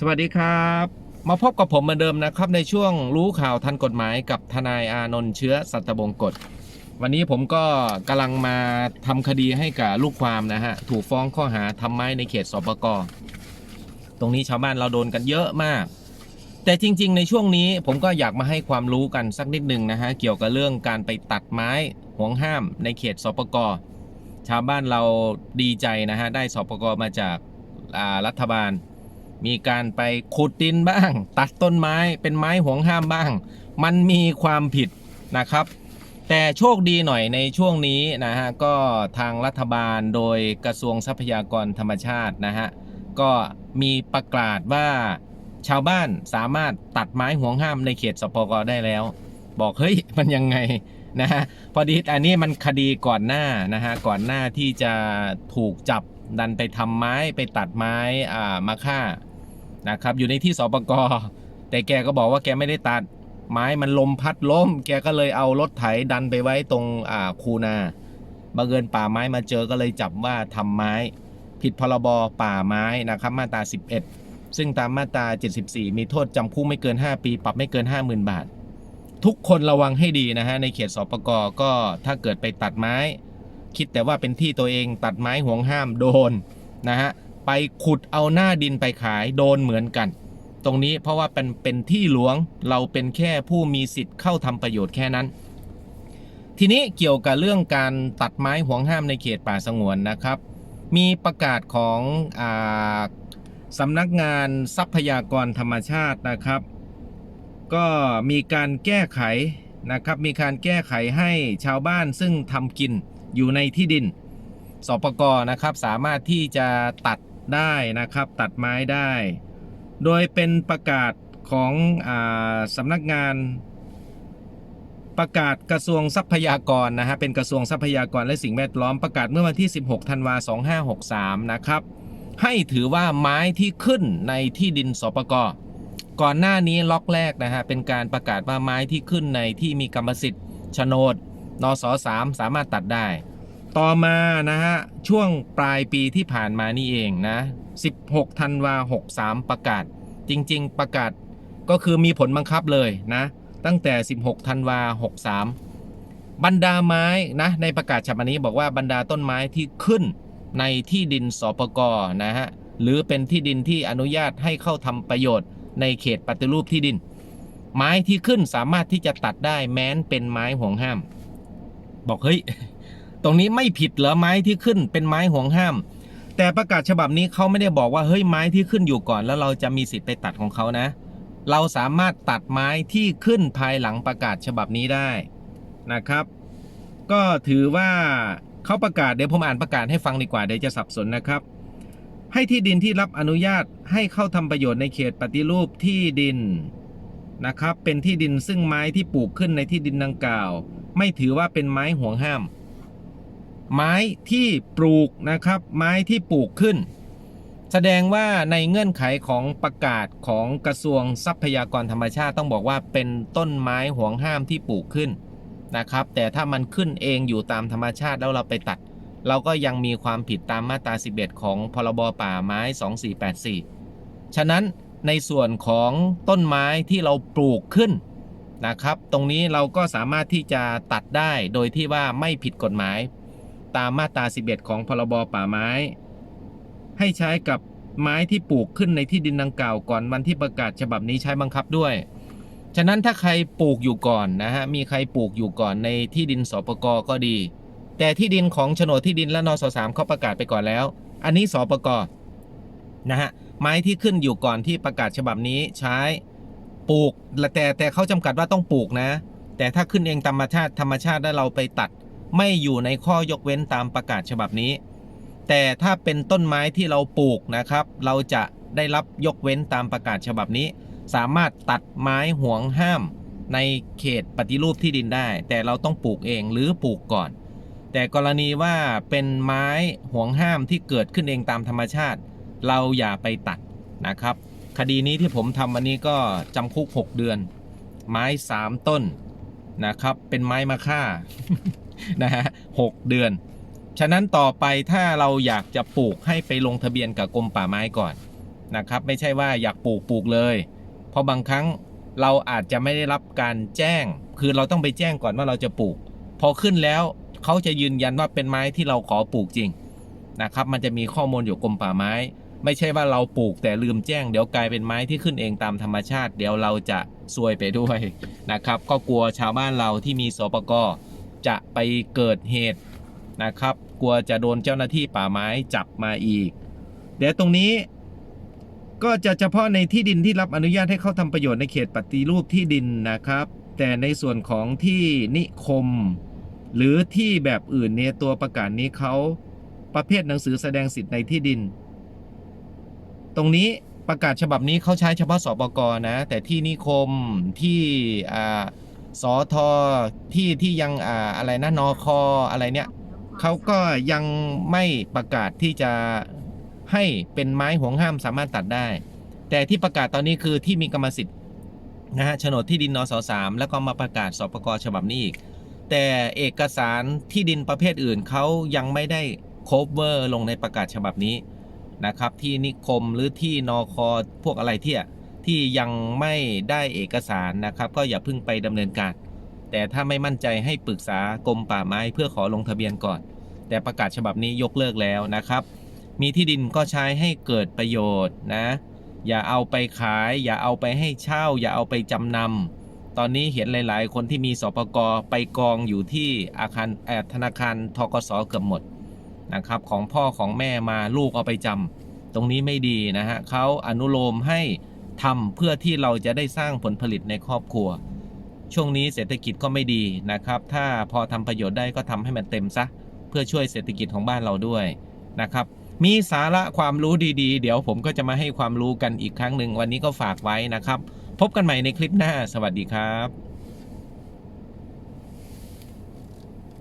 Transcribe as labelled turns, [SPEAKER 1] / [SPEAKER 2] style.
[SPEAKER 1] สวัสดีครับ มาพบกับผมเหมือนเดิมนะครับในช่วงรู้ข่าวทันกฎหมายกับทนายอานนท์เชื้อสัตบงกฎ วันนี้ผมก็กำลังมาทำคดีให้กับลูกความนะฮะ ถูกฟ้องข้อหาทำไม้ในเขตสปกตรงนี้ชาวบ้านเราโดนกันเยอะมาก แต่จริง ๆ ในช่วงนี้ผมก็อยากมาให้ความรู้กันสักนิดหนึ่งนะฮะ เกี่ยวกับเรื่องการไปตัดไม้ห่วงห้ามในเขตสปกชาวบ้านเราดีใจนะฮะได้สปกมาจากอ่ารัฐบาล มีการไปขุดดินบ้าง ตัดต้นไม้เป็นไม้ห่วงห้ามบ้าง มันมีความผิดนะครับ แต่โชคดีหน่อยในช่วงนี้นะฮะก็ทางรัฐบาลโดยกระทรวงทรัพยากรธรรมชาตินะฮะก็มีประกาศว่าชาวบ้านสามารถตัดไม้ห่วงห้ามในเขตสปกได้แล้ว บอกเฮ้ยมันยังไงนะฮะพอดีอันนี้มันคดีก่อนหน้านะฮะก่อนหน้าที่จะถูกจับดันไปทำไม้ไปตัดไม้อ่ามาฆ่า นะครับ อยู่ในที่สปกแต่แกก็บอกว่าแกไม่ได้ตัด ไม้มันลมพัดล้ม แกก็เลยเอารถไถดันไปไว้ตรงอ่าคูนาบังเอิญป่าไม้มาเจอก็เลยจับว่าทำไม้ ผิดพรบป่าไม้นะครับมาตรา 11 ซึ่งตามมาตรา 74 มีโทษจำคุกไม่เกิน 5 ปี ปรับไม่เกิน 50,000 บาท ทุกคนระวังให้ดีนะฮะในเขตสปกก็ถ้าเกิดไปตัดไม้ คิดแต่ว่าเป็นที่ตัวเองตัดไม้ห่วงห้ามโดนนะฮะ ไปขุดเอาหน้าดินไปขายโดนเหมือนกัน ตรงนี้เพราะว่าเป็นเป็นที่หลวงเราเป็นแค่ผู้มีสิทธิ์เข้าทำประโยชน์แค่นั้น ทีนี้เกี่ยวกับเรื่องการตัดไม้ห่วงห้ามในเขตป่าสงวนนะครับ มีประกาศของอาสำนักงานทรัพยากรธรรมชาตินะครับ ก็มีการแก้ไขนะครับมีการแก้ไขให้ชาวบ้านซึ่งทำกินอยู่ในที่ดินสปกนะครับสามารถที่จะตัด ได้นะครับ ตัดไม้ได้ โดยเป็นประกาศของอสำนักงาน ประกาศกระทรวงทรัพยากรนะฮะเป็นกระทรวงทรัพยากรและสิ่งแวดล้อมประกาศเมื่อวันที่ 16ธันวาคม2563 นะครับ ให้ถือว่าไม้ที่ขึ้นในที่ดินสปกก่อนหน้านี้ล็อกแรกนะฮะเป็นการประกาศว่าไม้ที่ขึ้นในที่มีกรรมสิทธิ์โฉนดนสสามสามารถตัดได้ ต่อมานะฮะช่วงปลายปีที่ผ่านมานี่เองนะ 16ธันวา63 ประกาศ จริง ๆ ประกาศก็คือมีผลบังคับเลยนะ ตั้งแต่ 16ธันวา63 บรรดาไม้นะในประกาศฉบับนี้บอกว่าบรรดาต้นไม้ที่ขึ้นในที่ดินสปกนะฮะหรือเป็นที่ดินที่อนุญาตให้เข้าทำประโยชน์ในเขตปฏิรูปที่ดิน ไม้ที่ขึ้นสามารถที่จะตัดได้แม้นเป็นไม้ห่วงห้าม บอกเฮ้ย ตรงนี้ไม่ผิดเหรอไม้ที่ขึ้นเป็นไม้ห่วงห้าม แต่ประกาศฉบับนี้เขาไม่ได้บอกว่าเฮ้ยไม้ที่ขึ้นอยู่ก่อน แล้วเราจะมีสิทธิ์ไปตัดของเขานะ เราสามารถตัดไม้ที่ขึ้นภายหลังประกาศฉบับนี้ได้นะครับ ก็ถือว่าเขาประกาศเดี๋ยวผมอ่านประกาศให้ฟังดีกว่าเดี๋ยวจะสับสนนะครับ ให้ที่ดินที่รับอนุญาตให้เข้าทำประโยชน์ในเขตปฏิรูปที่ดินนะครับ เป็นที่ดินซึ่งไม้ที่ปลูกขึ้นในที่ดินดังกล่าว ไม่ถือว่าเป็นไม้ห่วงห้าม ไม้ที่ปลูกนะครับ ไม้ที่ปลูกขึ้น แสดงว่าในเงื่อนไขของประกาศของกระทรวงทรัพยากรธรรมชาติต้องบอกว่าเป็นต้นไม้ห่วงห้ามที่ปลูกขึ้นนะครับ แต่ถ้ามันขึ้นเองอยู่ตามธรรมชาติแล้วเราไปตัด เราก็ยังมีความผิดตามมาตรา 11 ของพรบป่าไม้ 2484 ฉะนั้นในส่วนของต้นไม้ที่เราปลูกขึ้นนะครับ ตรงนี้เราก็สามารถที่จะตัดได้โดยที่ว่าไม่ผิดกฎหมาย ตามมาตรา 11 ของพรบป่าไม้ ให้ใช้กับไม้ที่ปลูกขึ้นในที่ดินดังกล่าวก่อนวันที่ประกาศฉบับนี้ใช้บังคับด้วย ฉะนั้นถ้าใครปลูกอยู่ก่อนนะฮะ มีใครปลูกอยู่ก่อนในที่ดินสปกก็ดี แต่ที่ดินของโฉนดที่ดินและนสสามเขาประกาศไปก่อนแล้ว อันนี้สปกนะฮะ ไม้ที่ขึ้นอยู่ก่อนที่ประกาศฉบับนี้ใช้ปลูกแต่แต่เขาจำกัดว่าต้องปลูกนะ แต่ถ้าขึ้นเองธรรมชาติธรรมชาติแล้วเราไปตัด ไม่อยู่ในข้อยกเว้นตามประกาศฉบับนี้ แต่ถ้าเป็นต้นไม้ที่เราปลูกนะครับ เราจะได้รับยกเว้นตามประกาศฉบับนี้ สามารถตัดไม้ห่วงห้าม ในเขตปฏิรูปที่ดินได้ แต่เราต้องปลูกเองหรือปลูกก่อน แต่กรณีว่าเป็นไม้ห่วงห้ามที่เกิดขึ้นเองตามธรรมชาติ เราอย่าไปตัดนะครับ คดีนี้ที่ผมทำวันนี้ก็จำคุก 6 เดือน ไม้ 3 ต้นนะครับ เป็นไม้มะค่า นะฮะหกเดือน ฉะนั้นต่อไปถ้าเราอยากจะปลูกให้ไปลงทะเบียนกับกรมป่าไม้ก่อนนะครับ ไม่ใช่ว่าอยากปลูกปลูกเลย เพราะบางครั้งเราอาจจะไม่ได้รับการแจ้ง คือเราต้องไปแจ้งก่อนว่าเราจะปลูก พอขึ้นแล้วเขาจะยืนยันว่าเป็นไม้ที่เราขอปลูกจริงนะครับ มันจะมีข้อมูลอยู่กรมป่าไม้ ไม่ใช่ว่าเราปลูกแต่ลืมแจ้ง เดี๋ยวกลายเป็นไม้ที่ขึ้นเองตามธรรมชาติ เดี๋ยวเราจะซวยไปด้วยนะครับ ก็กลัวชาวบ้านเราที่มีสปก จะไปเกิดเหตุนะครับ กลัวจะโดนเจ้าหน้าที่ป่าไม้จับมาอีก เดี๋ยวตรงนี้ก็จะเฉพาะในที่ดินที่รับอนุญาตให้เขาทำประโยชน์ในเขตปฏิรูปที่ดินนะครับ แต่ในส่วนของที่นิคม หรือที่แบบอื่นเนี่ยตัวประกาศนี้เขาประเภทหนังสือแสดงสิทธิ์ในที่ดิน ตรงนี้ประกาศฉบับนี้เขาใช้เฉพาะสปกนะ แต่ที่นิคมที่อ่า สอทอที่ที่ยังอ่าอะไรนะนอคออะไรเนี่ยเขาก็ยังไม่ประกาศที่จะให้เป็นไม้ห่วงห้ามสามารถตัดได้ แต่ที่ประกาศตอนนี้คือที่มีกรรมสิทธิ์นะฮะโฉนดที่ดินนสสามแล้วก็มาประกาศสปกฉบับนี้อีก แต่เอกสารที่ดินประเภทอื่นเขายังไม่ได้ cover ลงในประกาศฉบับนี้นะครับ ที่นิคมหรือที่นอคอพวกอะไรที่ ที่ยังไม่ได้เอกสารนะครับ ก็อย่าเพิ่งไปดำเนินการ แต่ถ้าไม่มั่นใจให้ปรึกษากรมป่าไม้เพื่อขอลงทะเบียนก่อน แต่ประกาศฉบับนี้ยกเลิกแล้วนะครับ มีที่ดินก็ใช้ให้เกิดประโยชน์นะ อย่าเอาไปขาย อย่าเอาไปให้เช่า อย่าเอาไปจำนำตอนนี้เห็นหลาย ๆ คนที่มีสปกไปกองอยู่ที่อาคารธนาคารทกสเกือบหมดนะครับของพ่อของแม่มาลูกเอาไปจำตรงนี้ไม่ดีนะฮะเขาอนุโลมให้ ทำเพื่อที่เราจะได้สร้างผลผลิตในครอบครัว ช่วงนี้เศรษฐกิจก็ไม่ดีนะครับ ถ้าพอทำประโยชน์ได้ก็ทำให้มันเต็มซะ เพื่อช่วยเศรษฐกิจของบ้านเราด้วยนะครับ มีสาระความรู้ดีๆ เดี๋ยวผมก็จะมาให้ความรู้กันอีกครั้งหนึ่งวันนี้ก็ฝากไว้นะครับ พบกันใหม่ในคลิปหน้า สวัสดีครับ